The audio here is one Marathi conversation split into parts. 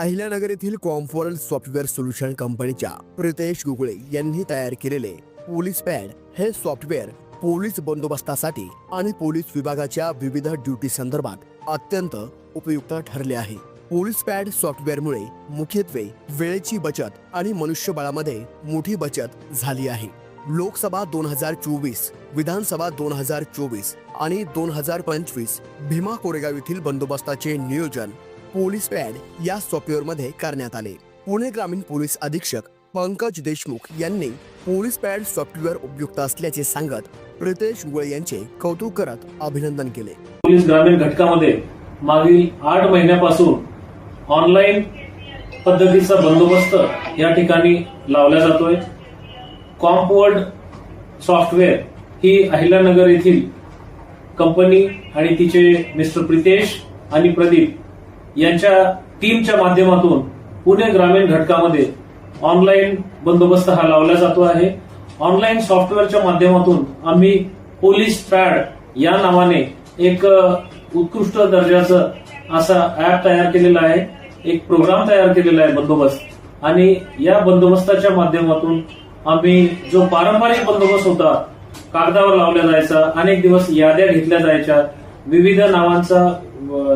अहिल्यानगर येथील कॉम्फॉरल सॉफ्टवेअर सोल्युशन कंपनीच्या प्रितेश गुगळे यांनी तयार केलेले पोलीस पॅड हे सॉफ्टवेअर पोलीस बंदोबस्तासाठी आणि पोलीस विभागाच्या विविध ड्युटी संदर्भात अत्यंत उपयुक्त ठरले आहे. पोलीस पॅड सॉफ्टवेअरमुळे मुख्यत्वे वेळेची बचत आणि मनुष्यबळामध्ये मोठी बचत झाली आहे. लोकसभा दोन हजार चोवीस विधानसभा दोन हजार चोवीस आणि दोन हजार पंचवीस भीमा कोरेगाव येथील बंदोबस्ताचे नियोजन पोलीस पॅड या सॉफ्टवेअरमध्ये करण्यात आले. पुणे ग्रामीण पोलीस अधीक्षक पंकज देशमुख यांनी पोलीस पॅड सॉफ्टवेअर उपयुक्त असल्याचे सांगत प्रितेश गुळे यांचे कौतुक करत अभिनंदन केले. पोलीस ग्रामीण घटकामध्ये मागील आठ महिन्यापासून ऑनलाईन पद्धतीचा बंदोबस्त या ठिकाणी लावला जातोय. कॉम्पवर्ड सॉफ्टवेअर ही अहिल्यानगर येथील कंपनी आणि तिचे मिस्टर प्रितेश आणि प्रदीप यांच्या टीमच्या माध्यमातून पुणे ग्रामीण घटकामध्ये ऑनलाईन बंदोबस्त हा लावला जातो आहे. ऑनलाईन सॉफ्टवेअरच्या माध्यमातून आम्ही पोलीस ट्रॅड या नावाने एक उत्कृष्ट दर्जाचं असा ऍप तयार केलेला आहे. एक प्रोग्राम तयार केलेला आहे बंदोबस्त. आणि या बंदोबस्ताच्या माध्यमातून आम्ही जो पारंपरिक बंदोबस्त होता कागदावर लावला जायचा अनेक दिवस याद्या घेतल्या जायच्या विविध नावांचा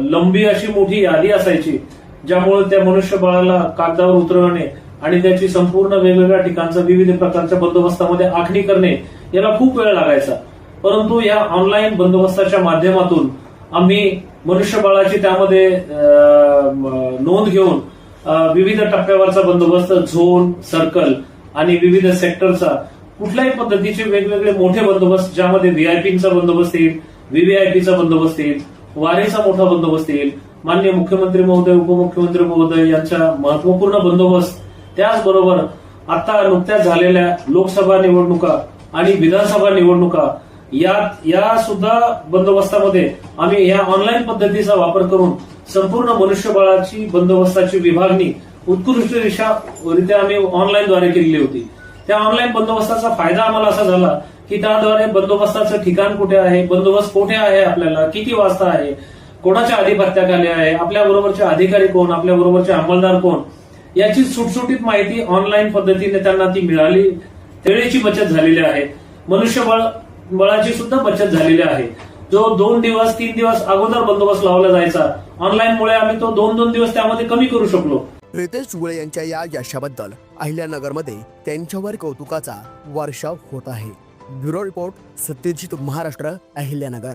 लंबी अशी मोठी यादी असायची ज्यामुळे त्या मनुष्यबळाला कागदावर उतरवणे आणि त्याची संपूर्ण वेगवेगळ्या ठिकाणचा विविध प्रकारच्या बंदोबस्तामध्ये आखणी करणे याला खूप वेळ लागायचा. परंतु या ऑनलाईन बंदोबस्ताच्या माध्यमातून आम्ही मनुष्यबळाची त्यामध्ये नोंद घेऊन विविध टप्प्यावरचा बंदोबस्त झोन सर्कल आणि विविध सेक्टरचा कुठल्याही पद्धतीचे वेगवेगळे मोठे बंदोबस्त ज्यामध्ये व्हीआयपीचा बंदोबस्त येईल व्हीव्हीआयपीचा बंदोबस्त येईल वारीचा मोठा बंदोबस्त येईल मान्य मुख्यमंत्री महोदय उपमुख्यमंत्री महोदय यांचा महत्त्वपूर्ण बंदोबस्त. त्याचबरोबर आता नुकत्याच झालेल्या लोकसभा निवडणुका आणि विधानसभा निवडणुका या या सुद्धा बंदोबस्तामध्ये आम्ही या ऑनलाईन पद्धतीचा वापर करून संपूर्ण मनुष्यबळाची बंदोबस्ताची विभागणी उत्कृष्टरित्या आम्ही ऑनलाईनद्वारे केलेली होती. त्या ऑनलाईन बंदोबस्ताचा फायदा आम्हाला असा झाला की त्याद्वारे बंदोबस्ताचं ठिकाण कुठे आहे बंदोबस्त कुठे आहे आपल्याला किती वाजता आहे कोणाच्या आधिपत्याखाली आहे आपल्या बरोबरचे अधिकारी कोण आपल्या बरोबरचे अंमलदार कोण याची सुटसुटीत माहिती ऑनलाईन पद्धतीने त्यांना ती मिळाली. वेळेची बचत झालेली आहे. मनुष्यबळ बळाची सुद्धा बचत झालेली आहे. जो दोन दिवस तीन दिवस अगोदर बंदोबस्त लावला जायचा ऑनलाईनमुळे आम्ही तो दोन दोन दिवस त्यामध्ये कमी करू शकलो. रितेश गुळे यांच्या या यशाबद्दल अहिल्यानगरमध्ये त्यांच्यावर कौतुकाचा वर्षाव होत आहे. Bureau report Satyajit Maharashtra Ahilyanagar.